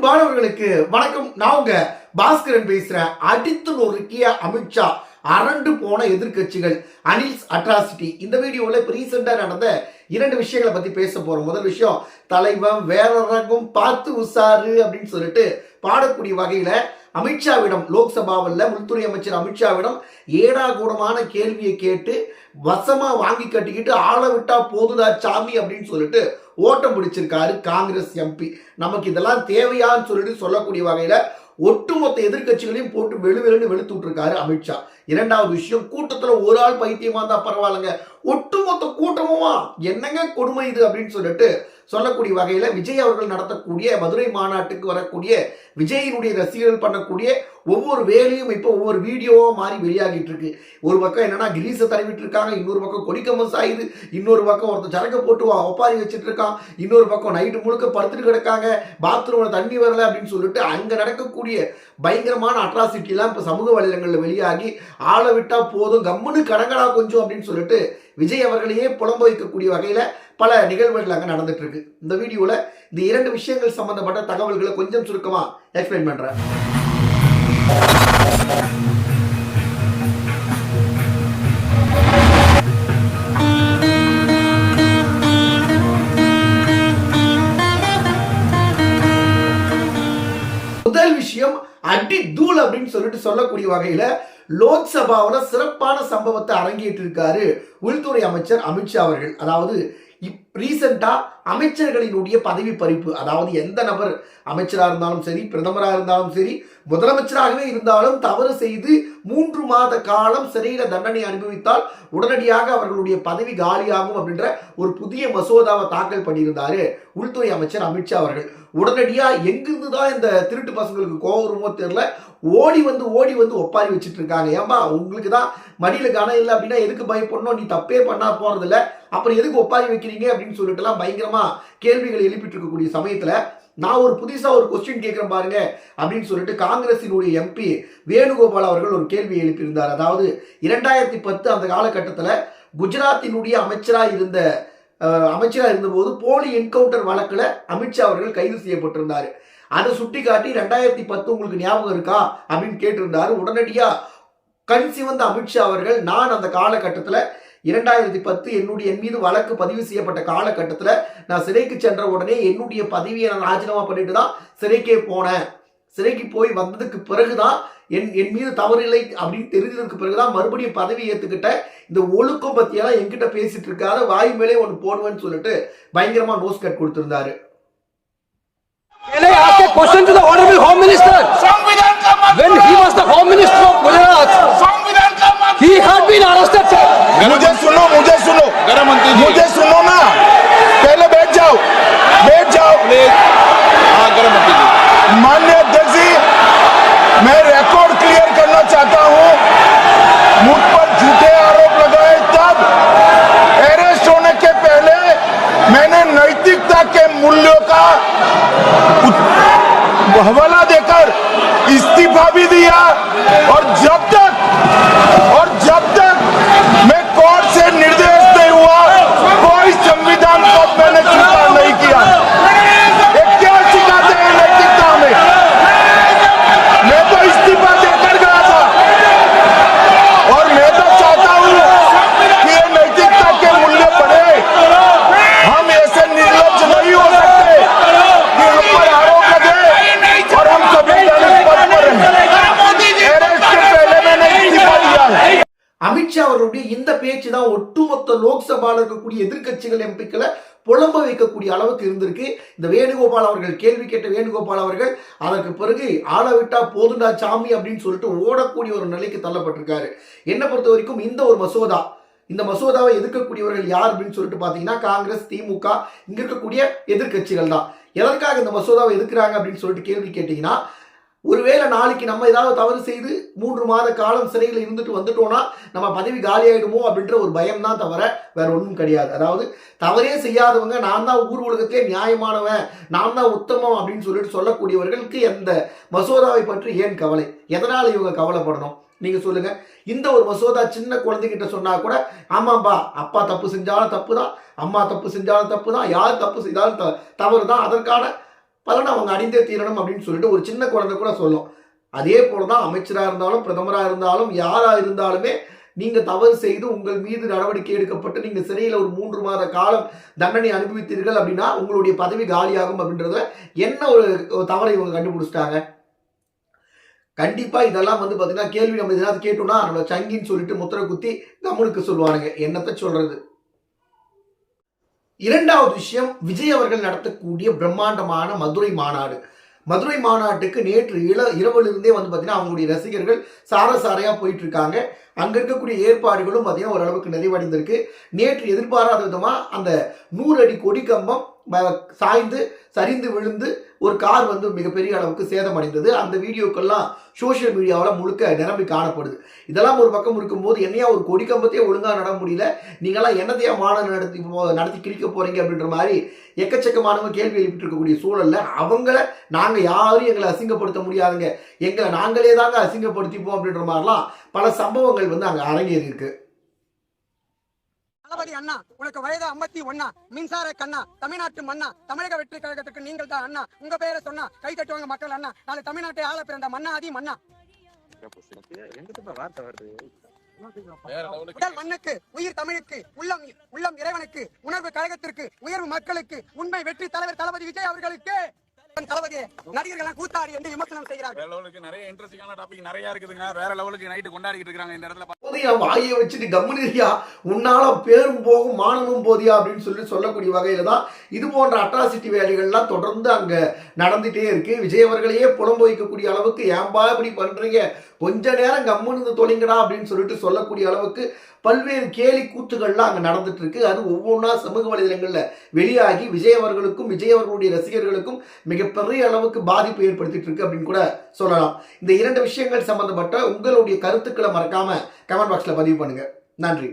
அன்பானவர்களுக்கு வணக்கம். நான் உங்க பாஸ்கரன் பேசுறேன். அடித்து நொறுக்கிய அமித்ஷா அரண்டு போன எதிர்க்கட்சிகள். அனில்ஸ் அட்ராசிட்டி. இந்த வீடியோவில் இப்போ ரீசெண்டாக நடந்த இரண்டு விஷயங்களை பற்றி பேச போகிறோம் முதல் விஷயம் தலைவன் வேற ரகம் பார்த்து உசாரு அப்படின்னு சொல்லிட்டு பாடக்கூடிய வகையில் அமித்ஷாவிடம் லோக்சபாவில் உள்துறை அமைச்சர் அமித்ஷாவிடம் ஏடாகூடமான கேள்வியை கேட்டு வசமாக வாங்கி கட்டிக்கிட்டு ஆள விட்டா போதுடா சாமி அப்படின்னு சொல்லிட்டு ஓட்டம் பிடிச்சிருக்காரு காங்கிரஸ் எம்பி. நமக்கு இதெல்லாம் தேவையான்னு சொல்லிட்டு சொல்லக்கூடிய வகையில ஒட்டுமொத்த எதிர்க்கட்சிகளையும் போட்டு வெளுவெளுன்னு வெளுத்து விட்டுருக்காரு அமித்ஷா இரண்டாவது விஷயம் கூட்டத்துல ஒரு ஆள் பைத்தியமா இருந்தா பரவாயில்லைங்க. ஒட்டுமொத்த கூட்டமுமா? என்னங்க கொடுமை இது அப்படின்னு சொல்லிட்டு சொல்லக்கூடிய வகையில் விஜய் அவர்கள் நடத்தக்கூடிய மதுரை மாநாட்டுக்கு வரக்கூடிய விஜயினுடைய ரசிகர்கள் பண்ணக்கூடிய ஒவ்வொரு வேலையும் இப்போ ஒவ்வொரு வீடியோவாக மாறி வெளியாகிட்டு இருக்கு. ஒரு பக்கம் என்னன்னா கிரீஸை தடவிட்டு இருக்காங்க இன்னொரு பக்கம் கொடிக்கம்பம் சாயுது இன்னொரு பக்கம் ஒருத்தர் சரக்கு போட்டு ஒப்பாரி வச்சுட்டு இருக்கான் இன்னொரு பக்கம் நைட்டு முழுக்க படுத்துட்டு கிடக்காங்க பாத்ரூமில் தண்ணி வரல அப்படின்னு சொல்லிட்டு அங்கே நடக்கக்கூடிய பயங்கரமான அட்ராசிட்டி எல்லாம் சமூக வலைதளங்களில் வெளியாகி ஆளை விட்டால் போதும் கம்முன்னு கடங்கடா கொஞ்சம் அப்படின்னு சொல்லிட்டு விஜய் அவர்களையே புலம்ப வைக்கக்கூடிய வகையில பல நிகழ்வுகள் அங்க நடந்துட்டு இருக்கு இந்த வீடியோல இந்த இரண்டு விஷயங்கள் சம்பந்தப்பட்ட தகவல்களை கொஞ்சம் சுருக்கமாக எக்ஸ்பிளைன் பண்ணுறேன் முதல் விஷயம் அடி தூள் அப்படின்னு சொல்லிட்டு சொல்லக்கூடிய வகையில லோக்சபாவில் சிறப்பான சம்பவத்தை அரங்கேற்றிருக்காரு உள்துறை அமைச்சர் அமித்ஷா அவர்கள். அதாவது ரீசெண்டாக அமைச்சர்களினுடைய பதவி பறிப்பு. அதாவது எந்த நபர் அமைச்சராக இருந்தாலும் சரி பிரதமராக இருந்தாலும் சரி முதலமைச்சராகவே இருந்தாலும் தவறு செய்து மூன்று மாத காலம் சிறையில தண்டனை அனுபவித்தால் உடனடியாக அவர்களுடைய பதவி காலியாகும் அப்படின்ற ஒரு புதிய மசோதாவை தாக்கல் பண்ணியிருந்தாரு உள்துறை அமைச்சர் அமித்ஷா அவர்கள். உடனடியா எங்கிருந்து தான் இந்த திருட்டு பசங்களுக்கு கோவம் வருமோ தெரியல. ஓடி வந்து ஓடி வந்து ஒப்பாரி வச்சுட்டு இருக்காங்க ஏம்மா உங்களுக்கு தான் மடியில் கனம் இல்லை அப்படின்னா எதுக்கு பயப்படணும்? நீ தப்பே பண்ணா போறது அப்புறம் எதுக்கு ஒப்பாரி வைக்கிறீங்க அப்படின்னு சொல்லிட்டு எல்லாம் பயங்கரமா கேள்விகள் எழுப்பிட்டு இருக்கக்கூடிய சமயத்துல நான் ஒரு புதுசா ஒரு கொஸ்டின் கேட்கிறேன் பாருங்க அப்படின்னு சொல்லிட்டு காங்கிரசினுடைய எம்பி வேணுகோபால் அவர்கள் ஒரு கேள்வி எழுப்பியிருந்தார். அதாவது இரண்டாயிரத்தி பத்து அந்த காலகட்டத்தில் குஜராத்தினுடைய அமைச்சரா இருந்த அமைச்சராக இருந்தபோது போலி என்கவுண்டர் வழக்கில் அமித்ஷா அவர்கள் கைது செய்யப்பட்டிருந்தார். அதை சுட்டி காட்டி ரெண்டாயிரத்தி பத்து உங்களுக்கு ஞாபகம் இருக்கா? அப்படின்னு கேட்டிருந்தாரு. உடனடியாக கண் சிவந்த அமித்ஷா அவர்கள் நான் அந்த காலகட்டத்தில் இரண்டாயிரத்தி பத்து என்னுடைய என் மீது வழக்கு பதிவு செய்யப்பட்ட காலகட்டத்தில் நான் சிறைக்கு சென்ற உடனே என்னுடைய பதவியை நான் ராஜினாமா பண்ணிட்டு தான் சிறைக்கே போனேன். சிறைக்கு போய் வந்ததுக்கு பிறகுதான் என் என் மீது தவறில்லை இல்லை அப்படின்னு தெரிஞ்சதுக்கு பிறகுதான் மறுபடியும் பதவி ஏற்றுக்கிட்ட இந்த ஒழுக்கம் பற்றியெல்லாம் என்கிட்ட பேசிட்டு இருக்காது வாய் மேலே ஒன்று போடுவேன்னு சொல்லிட்டு பயங்கரமா நோஸ் கட் கொடுத்திருந்தாரு. Question to the honorable home minister when he was the home minister he had been arrested मुझे सुनो मुझे सुनो। मंत्री जी। मुझे सुनो ना। पहले बैठ जाओ बैठ जाओ। हाँ गृह मंत्री जी। माननीय अध्यक्ष जी मैं रिकॉर्ड क्लियर करना चाहता हूँ। मुझ पर झूठे आरोप लगाए तब अरेस्ट होने के पहले मैंने नैतिकता के मूल्यों का हवाला देकर इस्तीफा भी दिया और அமித்ஷா அவர்களுடைய இந்த பேச்சு தான் ஒட்டுமொத்த லோக்சபால இருக்கக்கூடிய எதிர்க்கட்சிகள் எம்பிக்களை புலம்ப வைக்கக்கூடிய அளவுக்கு இருந்திருக்கு. இந்த வேணுகோபால் அவர்கள் கேள்வி கேட்ட வேணுகோபால் அவர்கள் அதற்கு பிறகு ஆள விட்டா போதுண்டா சாமி அப்படின்னு சொல்லிட்டு ஓடக்கூடிய ஒரு நிலைக்கு தள்ளப்பட்டிருக்காரு. என்னை பொறுத்த வரைக்கும் இந்த ஒரு மசோதா இந்த மசோதாவை எதிர்க்கக்கூடியவர்கள் யார் அப்படின்னு சொல்லிட்டு பார்த்தீங்கன்னா காங்கிரஸ் திமுக இங்க இருக்கக்கூடிய எதிர்க்கட்சிகள் தான். எதற்காக இந்த மசோதாவை எதிர்க்கிறாங்க அப்படின்னு சொல்லிட்டு கேள்வி கேட்டீங்கன்னா ஒருவேளை நாளைக்கு நம்ம ஏதாவது தவறு செய்து மூன்று மாத காலம் சிறையில் இருந்துட்டு வந்துட்டோம்னா நம்ம பதவி காலியாயிடுமோ அப்படின்ற ஒரு பயம் தான் தவிர வேற ஒன்றும் கிடையாது. அதாவது தவறே செய்யாதவங்க நான் தான் ஊர் உலகத்திலே நியாயமானவன் நான் தான் உத்தமம் அப்படின்னு சொல்லிட்டு சொல்லக்கூடியவர்களுக்கு எந்த மசோதாவை பற்றி ஏன் கவலை? எதனால் இவங்க கவலைப்படணும்? நீங்க சொல்லுங்க. இந்த ஒரு மசோதா சின்ன குழந்தைகிட்ட சொன்னா கூட ஆமாம்பா அப்பா தப்பு செஞ்சாலும் தப்பு தான் அம்மா தப்பு செஞ்சாலும் தப்பு தான் யார் தப்பு செய்தாலும் த- தவறு தான் அதற்கான பலனை அவங்க அணிந்தே தீரணும் அப்படின்னு சொல்லிட்டு ஒரு சின்ன குழந்தை கூட சொல்லும். அதே போல தான் அமைச்சராக இருந்தாலும் பிரதமராக இருந்தாலும் யாராக இருந்தாலுமே நீங்கள் தவறு செய்து உங்கள் மீது நடவடிக்கை எடுக்கப்பட்டு நீங்கள் சிறையில் ஒரு மூன்று மாத காலம் தண்டனை அனுபவித்தீர்கள் அப்படின்னா உங்களுடைய பதவி காலியாகும் அப்படின்றத என்ன ஒரு தவறை இவங்க கண்டுபிடிச்சிட்டாங்க? கண்டிப்பாக இதெல்லாம் வந்து பார்த்தீங்கன்னா கேள்வி நம்ம எதாவது கேட்டோம்னா நம்மள சங்கின்னு சொல்லிட்டு முத்திரை குத்தி கம்முனுக்கு சொல்லுவானுங்க. என்னத்தை சொல்கிறது இரண்டாவது விஷயம் விஜய் அவர்கள் நடத்தக்கூடிய பிரம்மாண்டமான மதுரை மாநாடு. மதுரை மாநாட்டுக்கு நேற்று இள இரவிலிருந்தே வந்து பார்த்தீங்கன்னா அவங்களுடைய ரசிகர்கள் சார சாரையாக போயிட்டு இருக்காங்க அங்கே இருக்கக்கூடிய ஏற்பாடுகளும் பார்த்தீங்கன்னா ஓரளவுக்கு நிறைவடைந்திருக்கு. நேற்று எதிர்பாராத விதமாக அந்த நூறு அடி கொடி கம்பம் சாய்ந்து சரிந்து விழுந்து ஒரு கார் வந்து மிகப்பெரிய அளவுக்கு சேதமடைந்தது. அந்த வீடியோக்கெல்லாம் சோஷியல் மீடியாவில் முழுக்க நிரம்பி காணப்படுது. இதெல்லாம் ஒரு பக்கம் இருக்கும்போது என்னையா ஒரு கொடி கம்பத்தையே ஒழுங்காக நட முடியல? நீங்களாம் என்னத்தையா மாணவர் நடத்தி போ- நடத்தி கிழிக்க போகிறீங்க அப்படின்ற மாதிரி எக்கச்சக்கமானவங்க கேள்வி எழுப்பிட்டு இருக்கக்கூடிய சூழலில் அவங்கள நாங்கள் யாரும் எங்களை அசிங்கப்படுத்த முடியாதுங்க. எங்களை நாங்களே தாங்க அசிங்கப்படுத்திப்போம் அப்படின்ற மாதிரிலாம் பல சம்பவங்கள் வந்து அங்கே அரங்கேறி இருக்கு தளபதி அண்ணா உனக்கு வயது ஐம்பத்தி ஒன்னா மின்சார கண்ணா தமிழ்நாட்டு மண்ணா தமிழக வெற்றி கழகத்துக்கு நீங்கள் தான் அண்ணா. உங்க பேரை சொன்னா கை தட்டுவாங்க மக்கள் அண்ணா. நாளை தமிழ்நாட்டை ஆள பிறந்த மண்ணா அதி மண்ணா உடல் மண்ணுக்கு உயிர் தமிழுக்கு உள்ளம் உள்ளம் இறைவனுக்கு உணர்வு கழகத்திற்கு உயர்வு மக்களுக்கு உண்மை வெற்றி தலைவர் தளபதி விஜய் அவர்களுக்கு. தளபதியே நடிகர்கள் கூத்தாடி என்று விமர்சனம் செய்கிறார்கள். வேற லெவலுக்கு நிறைய இன்ட்ரெஸ்டிங்கான டாபிக் நிறைய இருக்குதுங்க. வேற லெவலுக்கு நைட்டு கொண்டாடிட்டு இருக்காங்க இந்த இடத்துல. போது என் வாயை வச்சுட்டு கம்முனியா உன்னால பேரும் போகும் மானமும் போதியா அப்படின்னு சொல்லி சொல்லக்கூடிய வகையில தான் இது போன்ற அட்ராசிட்டி வேலைகள்லாம் தொடர்ந்து அங்க நடந்துட்டே இருக்கு. விஜய் அவர்களையே புலம்பு வைக்கக்கூடிய அளவுக்கு ஏன்பா இப்படி பண்றீங்க? கொஞ்ச நேரம் கம்முன்னு தொலைங்கடா அப்படின்னு சொல்லிட்டு சொல்லக்கூடிய அளவுக்கு பல்வேறு கேலி கூத்துகள்லாம் அங்கே நடந்துட்டு இருக்கு. அது ஒவ்வொன்றா சமூக வலைதளங்களில் வெளியாகி விஜய் அவர்களுக்கும் விஜய் அவர்களுடைய ரசிகர்களுக்கும் மிகப்பெரிய அளவுக்கு பாதிப்பு ஏற்படுத்திட்டு இருக்கு அப்படின்னு கூட சொல்லலாம். இந்த இரண்டு விஷயங்கள் சம்பந்தப்பட்ட உங்களுடைய கருத்துக்களை மறக்காம கமெண்ட் பாக்ஸில் பதிவு பண்ணுங்க. நன்றி.